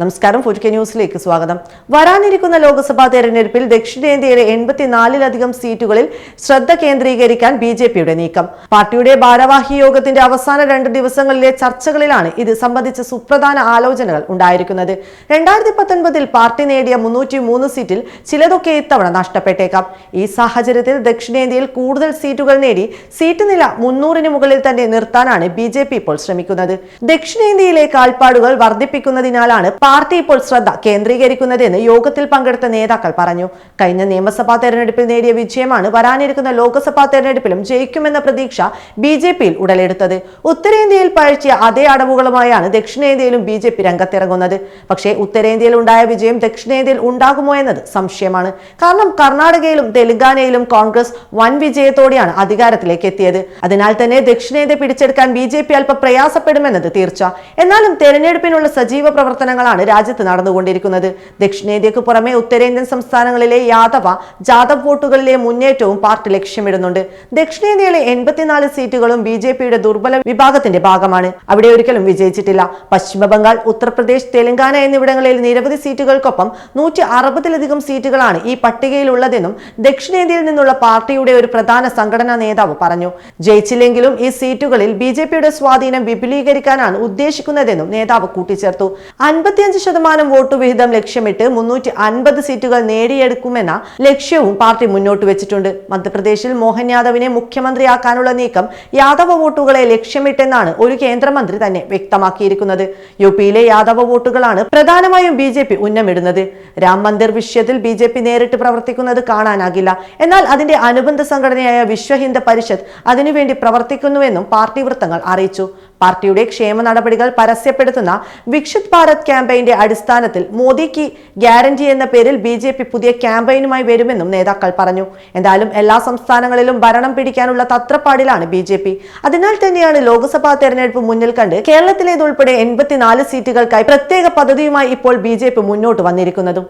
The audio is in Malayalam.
നമസ്കാരം ഫുഡ് ന്യൂസിലേക്ക് സ്വാഗതം. വരാനിരിക്കുന്ന ലോക്സഭാ തെരഞ്ഞെടുപ്പിൽ ദക്ഷിണേന്ത്യയിലെ എൺപത്തിനാലിലധികം സീറ്റുകളിൽ ശ്രദ്ധ കേന്ദ്രീകരിക്കാൻ ബി ജെ പിയുടെ നീക്കം. പാർട്ടിയുടെ ഭാരവാഹി യോഗത്തിന്റെ അവസാന രണ്ട് ദിവസങ്ങളിലെ ചർച്ചകളിലാണ് ഇത് സംബന്ധിച്ച സുപ്രധാന ആലോചനകൾ ഉണ്ടായിരിക്കുന്നത്. രണ്ടായിരത്തി പത്തൊൻപതിൽ പാർട്ടി നേടിയ മുന്നൂറ്റി മൂന്ന് സീറ്റിൽ ചിലതൊക്കെ ഇത്തവണ നഷ്ടപ്പെട്ടേക്കാം. ഈ സാഹചര്യത്തിൽ ദക്ഷിണേന്ത്യയിൽ കൂടുതൽ സീറ്റുകൾ നേടി സീറ്റ് നില മുന്നൂറിന് മുകളിൽ തന്നെ നിർത്താനാണ് ബി ഇപ്പോൾ ശ്രമിക്കുന്നത്. ദക്ഷിണേന്ത്യയിലെ കാൽപ്പാടുകൾ വർദ്ധിപ്പിക്കുന്നതിനാലാണ് പാർട്ടി ഇപ്പോൾ ശ്രദ്ധ കേന്ദ്രീകരിക്കുന്നതെന്ന് യോഗത്തിൽ പങ്കെടുത്ത നേതാക്കൾ പറഞ്ഞു. കഴിഞ്ഞ നിയമസഭാ തെരഞ്ഞെടുപ്പിൽ നേടിയ വിജയമാണ് വരാനിരിക്കുന്ന ലോക്സഭാ തെരഞ്ഞെടുപ്പിലും ജയിക്കുമെന്ന പ്രതീക്ഷ ബി ജെ പിയിൽ ഉടലെടുത്തത്. ഉത്തരേന്ത്യയിൽ പഴച്ചിയ അതേ അടവുകളുമായാണ് ദക്ഷിണേന്ത്യയിലും ബി ജെ പി രംഗത്തിറങ്ങുന്നത്. പക്ഷേ ഉത്തരേന്ത്യയിൽ ഉണ്ടായ വിജയം ദക്ഷിണേന്ത്യയിൽ ഉണ്ടാകുമോ എന്നത് സംശയമാണ്. കാരണം കർണാടകയിലും തെലങ്കാനയിലും കോൺഗ്രസ് വൻ വിജയത്തോടെയാണ് അധികാരത്തിലേക്ക് എത്തിയത്. അതിനാൽ തന്നെ ദക്ഷിണേന്ത്യ പിടിച്ചെടുക്കാൻ ബി ജെ പി അല്പം പ്രയാസപ്പെടുമെന്നത് തീർച്ച. എന്നാലും തെരഞ്ഞെടുപ്പിനുള്ള സജീവ പ്രവർത്തനങ്ങളാണ് രാജ്യത്ത് നടന്നുകൊണ്ടിരിക്കുന്നത്. ദക്ഷിണേന്ത്യക്ക് പുറമെ ഉത്തരേന്ത്യൻ സംസ്ഥാനങ്ങളിലെ യാദവ ജാദവ് വോട്ടുകളിലെ മുന്നേറ്റവും പാർട്ടി ലക്ഷ്യമിടുന്നുണ്ട്. ദക്ഷിണേന്ത്യയിലെ എൺപത്തിനാല് സീറ്റുകളും ബി ജെ പിയുടെ ദുർബല വിഭാഗത്തിന്റെ ഭാഗമാണ്. അവിടെ ഒരിക്കലും വിജയിച്ചിട്ടില്ല. പശ്ചിമബംഗാൾ ഉത്തർപ്രദേശ് തെലങ്കാന എന്നിവിടങ്ങളിൽ നിരവധി സീറ്റുകൾക്കൊപ്പം നൂറ്റി അറുപതിലധികം സീറ്റുകളാണ് ഈ പട്ടികയിലുള്ളതെന്നും ദക്ഷിണേന്ത്യയിൽ നിന്നുള്ള പാർട്ടിയുടെ ഒരു പ്രധാന സംഘടനാ നേതാവ് പറഞ്ഞു. ജയിച്ചില്ലെങ്കിലും ഈ സീറ്റുകളിൽ ബി സ്വാധീനം വിപുലീകരിക്കാനാണ് ഉദ്ദേശിക്കുന്നതെന്നും നേതാവ് കൂട്ടിച്ചേർത്തു. അൻപത്തിയഞ്ച് ശതമാനം വോട്ട് വിഹിതം ലക്ഷ്യമിട്ട് മുന്നൂറ്റി അൻപത് സീറ്റുകൾ നേടിയെടുക്കുമെന്ന ലക്ഷ്യവും പാർട്ടി മുന്നോട്ട് വെച്ചിട്ടുണ്ട്. മധ്യപ്രദേശിൽ മോഹൻ യാദവിനെ മുഖ്യമന്ത്രിയാക്കാനുള്ള നീക്കം യാദവ വോട്ടുകളെ ലക്ഷ്യമിട്ടെന്നാണ് ഒരു കേന്ദ്രമന്ത്രി തന്നെ വ്യക്തമാക്കിയിരിക്കുന്നത്. യു പിയിലെ യാദവ വോട്ടുകളാണ് പ്രധാനമായും ബി ജെ പി ഉന്നമിടുന്നത്. രാം മന്ദിർ വിഷയത്തിൽ ബി ജെ പി നേരിട്ട് പ്രവർത്തിക്കുന്നത് കാണാനാകില്ല. എന്നാൽ അതിന്റെ അനുബന്ധ സംഘടനയായ വിശ്വ പരിഷത്ത് അതിനുവേണ്ടി പ്രവർത്തിക്കുന്നുവെന്നും പാർട്ടി വൃത്തങ്ങൾ അറിയിച്ചു. പാർട്ടിയുടെ ക്ഷേമ നടപടികൾ പരസ്യപ്പെടുത്തുന്ന വിക്ഷിത് ഭാരത് ക്യാമ്പയിന്റെ അടിസ്ഥാനത്തിൽ മോദിക്ക് ഗ്യാരണ്ടി എന്ന പേരിൽ ബി പുതിയ ക്യാമ്പയിനുമായി വരുമെന്നും നേതാക്കൾ പറഞ്ഞു. എന്തായാലും എല്ലാ സംസ്ഥാനങ്ങളിലും ഭരണം പിടിക്കാനുള്ള തത്രപ്പാടിലാണ് ബി അതിനാൽ തന്നെയാണ് ലോക്സഭാ തെരഞ്ഞെടുപ്പ് മുന്നിൽ കണ്ട് കേരളത്തിലേതുൾപ്പെടെ എൺപത്തിനാല് സീറ്റുകൾക്കായി പ്രത്യേക പദ്ധതിയുമായി ഇപ്പോൾ ബി മുന്നോട്ട് വന്നിരിക്കുന്നതും.